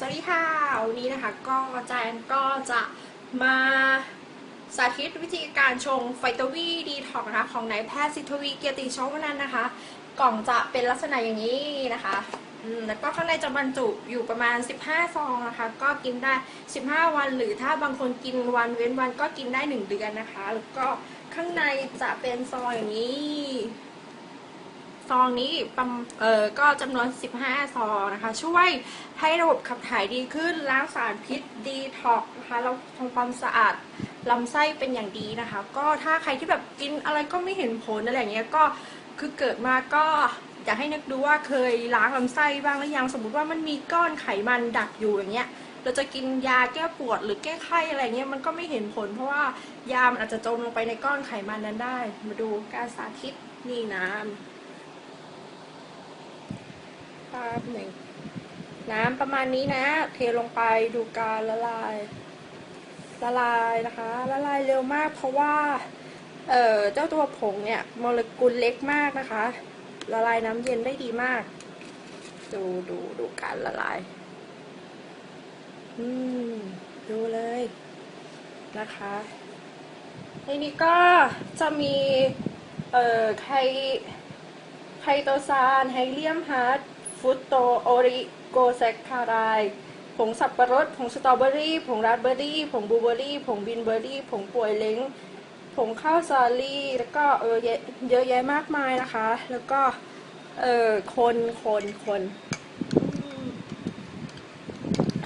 สวัสดีค่ะ วันนี้นะคะก็อาจารย์ก็จะมาสาธิตวิธีการชงไฟตวีดีท็อกนะคะของนายแพทย์สิทธวีเกียรติโชคนันนะคะ กล่องจะเป็นลักษณะอย่างนี้นะคะแล้วก็ข้างในจะบรรจุอยู่ประมาณ 15 ซองนะคะ ก็กินได้ 15 วัน หรือถ้าบางคนกินวันเว้นวันก็กินได้ 1 เดือนนะคะ แล้วก็ข้างในจะเป็นซองอย่างนี้ ซองนี้เออก็จำนวน 15 ซองนะคะ ช่วยให้ระบบขับถ่ายดีขึ้น ล้างสารพิษดีท็อกนะคะแล้วทำความสะอาดลำไส้เป็นอย่างดีนะคะ ก็ถ้าใครที่แบบกินอะไรก็ไม่เห็นผลอะไรอย่างเงี้ยก็คือเกิดมาก็อยากให้นึกดูว่าเคยล้างลำไส้บ้างหรือยังสมมติว่ามันมีก้อนไขมันดักอยู่อย่างเงี้ยเราจะกินยาแก้ปวดหรือแก้ไข้อะไรเงี้ยมันก็ไม่เห็นผล เพราะว่ายามันอาจจะจมลงไปในก้อนไขมันนั้นได้ มาดูการสาธิตนี่น้ำ แป๊บหนึ่งน้ำประมาณนี้นะ เทลงไปดูการละลาย ละลายนะคะ ละลายเร็วมากเพราะว่า เอ่อเจ้าตัวผงเนี่ยโมเลกุลเล็กมากนะคะ ละลายน้ำเย็นได้ดีมาก ดูดูดูการละลาย อืม ดูเลยนะคะในนี้ก็จะมี เอ่อไคไคโตซานไฮเลียมฮาร์ด ฟุตโตโอริโกแซคคารายผงสับปะรด ผงสตรอเบอรี่ ผงราสเบอรี่ ผงบลูเบอรี่ ผงบินเบอรี่ ผงป่วยเล้ง ผงข้าวสาลี่ แล้วก็เออเยอะแยะมากมายนะคะ แล้วก็เออคนคนคน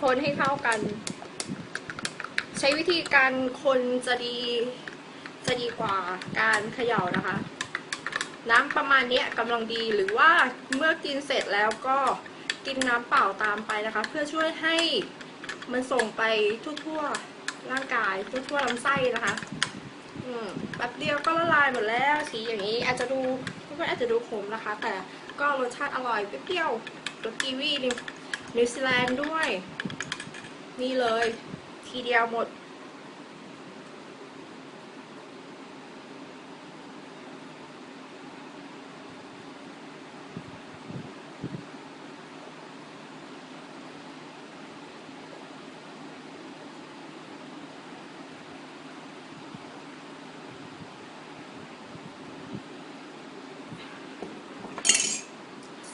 คนให้เข้ากัน ใช้วิธีการคนจะดีจะดีกว่าการเขย่านะคะ น้ำประมาณเนี้ยกำลังดีหรือว่าเมื่อกินเสร็จแล้วก็กินน้ำเปล่าตามไปนะคะ เพื่อช่วยให้มันส่งไปทั่วๆร่างกายทั่วๆลำไส้นะคะอืมแป๊บเดียวก็ละลายหมดแล้วสีอย่างนี้อาจจะดูทุกคนอาจจะดูขมนะคะ แต่ก็รสชาติอร่อยเปรี้ยวรสกีวีนิวซีแลนด์ด้วย นี่เลย ทีเดียวหมด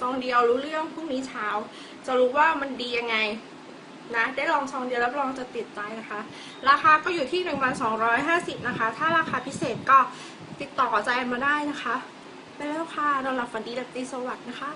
ซองเดียวรู้เรื่องพรุ่งนี้เช้า จะรู้ว่ามันดียังไงนะได้ลองซองเดียวรับรองจะติดใจนะคะ ราคาก็อยู่ที่ 1,250 นะคะ ถ้าราคาพิเศษก็ติดต่อใจมาได้นะคะ ไปแล้วค่ะนอนหลับฝันดีดับตีสวัสดิ์นะคะ